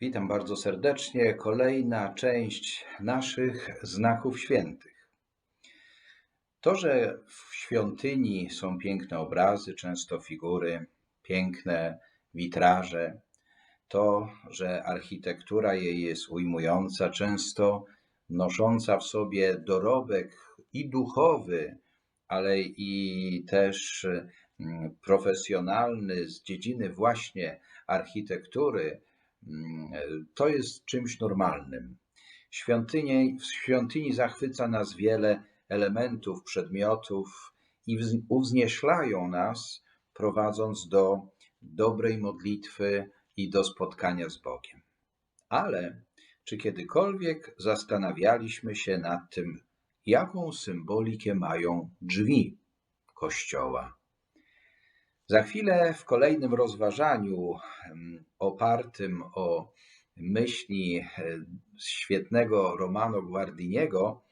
Witam bardzo serdecznie. Kolejna część naszych znaków świętych. To, że w świątyni są piękne obrazy, często figury, piękne witraże, to, że architektura jej jest ujmująca, często nosząca w sobie dorobek i duchowy, ale i też mm, profesjonalny z dziedziny właśnie architektury, to jest czymś normalnym. Świątyni, w świątyni zachwyca nas wiele elementów, przedmiotów i wz- uwznieślają nas, prowadząc do dobrej modlitwy i do spotkania z Bogiem. Ale czy kiedykolwiek zastanawialiśmy się nad tym, jaką symbolikę mają drzwi kościoła? Za chwilę w kolejnym rozważaniu opartym o myśli e, świetnego Romano Guardiniego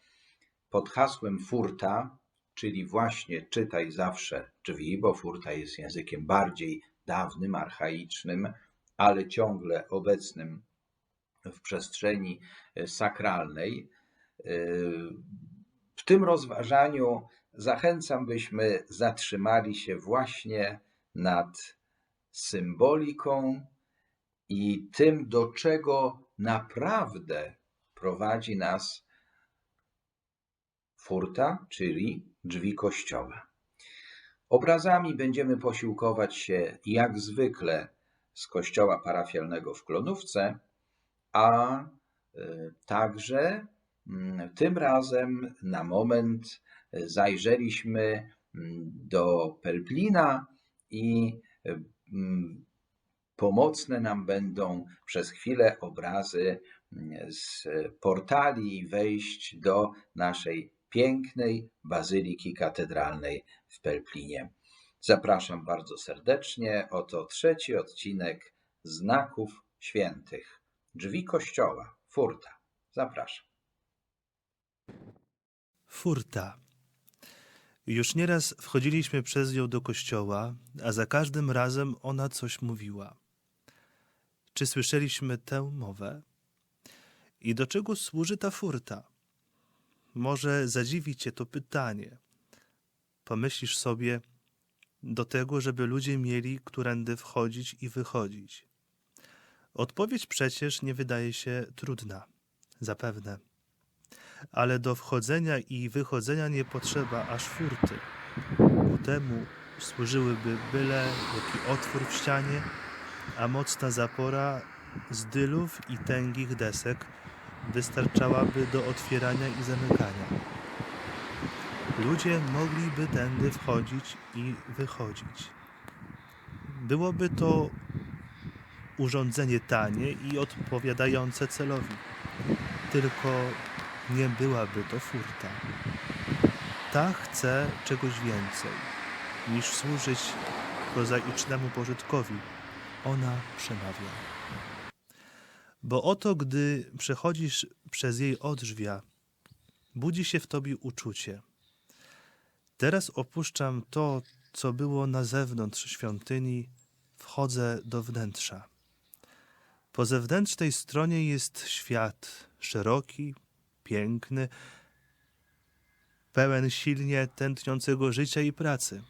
pod hasłem furta, czyli właśnie czytaj zawsze drzwi, bo furta jest językiem bardziej dawnym, archaicznym, ale ciągle obecnym w przestrzeni e, sakralnej. E, W tym rozważaniu zachęcam, byśmy zatrzymali się właśnie nad symboliką i tym, do czego naprawdę prowadzi nas furta, czyli drzwi kościoła. Obrazami będziemy posiłkować się jak zwykle z kościoła parafialnego w Klonówce, a y, także mm, tym razem na moment y, zajrzeliśmy mm, do Pelplina i mm, pomocne nam będą przez chwilę obrazy mm, z portali wejść do naszej pięknej bazyliki katedralnej w Pelplinie. Zapraszam bardzo serdecznie. Oto trzeci odcinek znaków świętych. Drzwi kościoła, furta. Zapraszam. Furta. Już nieraz wchodziliśmy przez nią do kościoła, a za każdym razem ona coś mówiła. Czy słyszeliśmy tę mowę? I do czego służy ta furta? Może zadziwi cię to pytanie. Pomyślisz sobie, do tego, żeby ludzie mieli którędy wchodzić i wychodzić. Odpowiedź przecież nie wydaje się trudna, zapewne ale do wchodzenia i wychodzenia nie potrzeba aż furty. Ku temu służyłyby byle jaki otwór w ścianie, a mocna zapora z dylów i tęgich desek wystarczałaby do otwierania i zamykania. Ludzie mogliby tędy wchodzić i wychodzić. Byłoby to urządzenie tanie i odpowiadające celowi. Tylko nie byłaby to furta. Ta chce czegoś więcej niż służyć prozaicznemu pożytkowi. Ona przemawia. Bo oto, gdy przechodzisz przez jej odrzwia, budzi się w tobie uczucie. Teraz opuszczam to, co było na zewnątrz świątyni, wchodzę do wnętrza. Po zewnętrznej stronie jest świat szeroki, piękny, pełen silnie tętniącego życia i pracy,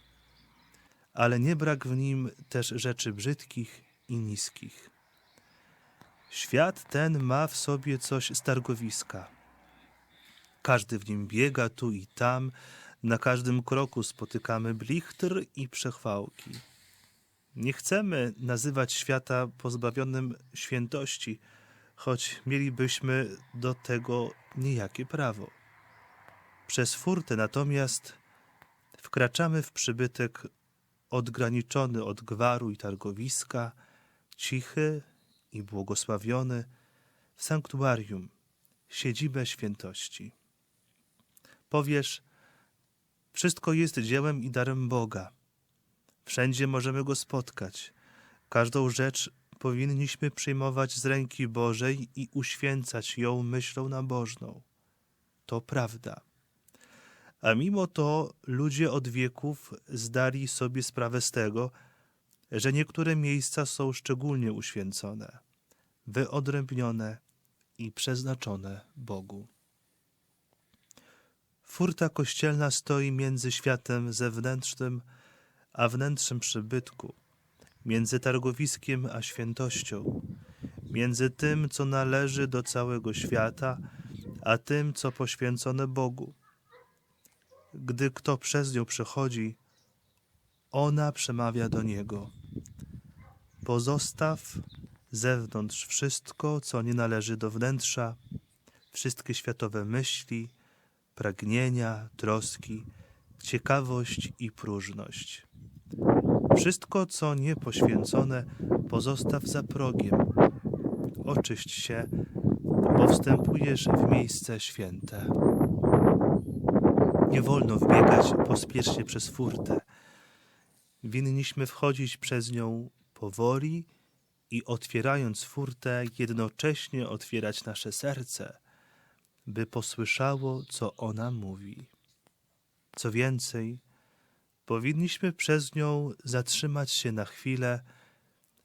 ale nie brak w nim też rzeczy brzydkich i niskich. Świat ten ma w sobie coś z targowiska. Każdy w nim biega tu i tam, na każdym kroku spotykamy blichtr i przechwałki. Nie chcemy nazywać świata pozbawionym świętości, choć mielibyśmy do tego niejakie prawo. Przez furtę natomiast wkraczamy w przybytek odgraniczony od gwaru i targowiska, cichy i błogosławiony, w sanktuarium, siedzibę świętości. Powiesz, wszystko jest dziełem i darem Boga. Wszędzie możemy go spotkać. Każdą rzecz powinniśmy przyjmować z ręki Bożej i uświęcać ją myślą nabożną. To prawda. A mimo to ludzie od wieków zdali sobie sprawę z tego, że niektóre miejsca są szczególnie uświęcone. wyodrębnione i przeznaczone Bogu. Furta kościelna stoi między światem zewnętrznym a wnętrzem przybytku, między targowiskiem a świętością, między tym, co należy do całego świata, a tym, co poświęcone Bogu. Gdy kto przez nią przechodzi, ona przemawia do niego. Pozostaw zewnątrz wszystko, co nie należy do wnętrza, wszystkie światowe myśli, pragnienia, troski, ciekawość i próżność. Wszystko, co niepoświęcone, pozostaw za progiem. Oczyść się, bo wstępujesz w miejsce święte. Nie wolno wbiegać pospiesznie przez furtę. Winniśmy wchodzić przez nią powoli i otwierając furtę, jednocześnie otwierać nasze serce, by posłyszało, co ona mówi. Co więcej, powinniśmy przez nią zatrzymać się na chwilę,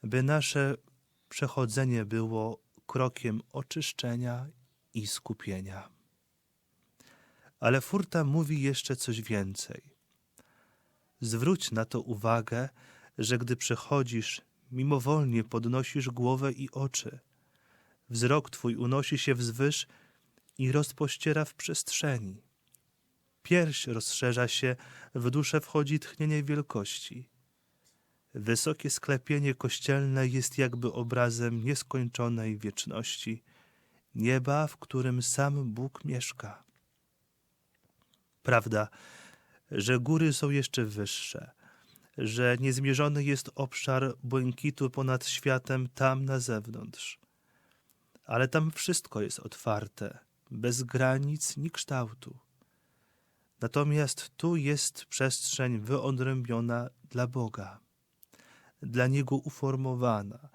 by nasze przechodzenie było krokiem oczyszczenia i skupienia. Ale furta mówi jeszcze coś więcej. Zwróć na to uwagę, że gdy przechodzisz, mimowolnie podnosisz głowę i oczy. Wzrok twój unosi się wzwyż i rozpościera w przestrzeni. Pierś rozszerza się, w duszę wchodzi tchnienie wielkości. Wysokie sklepienie kościelne jest jakby obrazem nieskończonej wieczności, nieba, w którym sam Bóg mieszka. Prawda, że góry są jeszcze wyższe, że niezmierzony jest obszar błękitu ponad światem tam na zewnątrz. Ale tam wszystko jest otwarte, bez granic ni kształtu. Natomiast tu jest przestrzeń wyodrębniona dla Boga, dla Niego uformowana,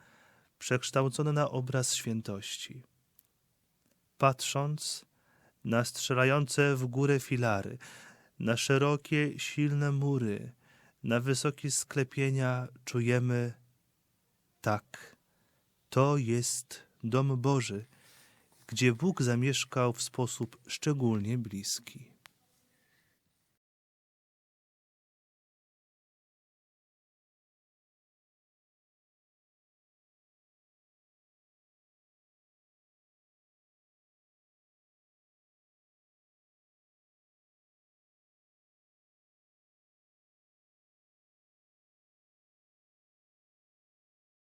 przekształcona na obraz świętości. Patrząc na strzelające w górę filary, na szerokie, silne mury, na wysokie sklepienia, czujemy tak, to jest dom Boży, gdzie Bóg zamieszkał w sposób szczególnie bliski.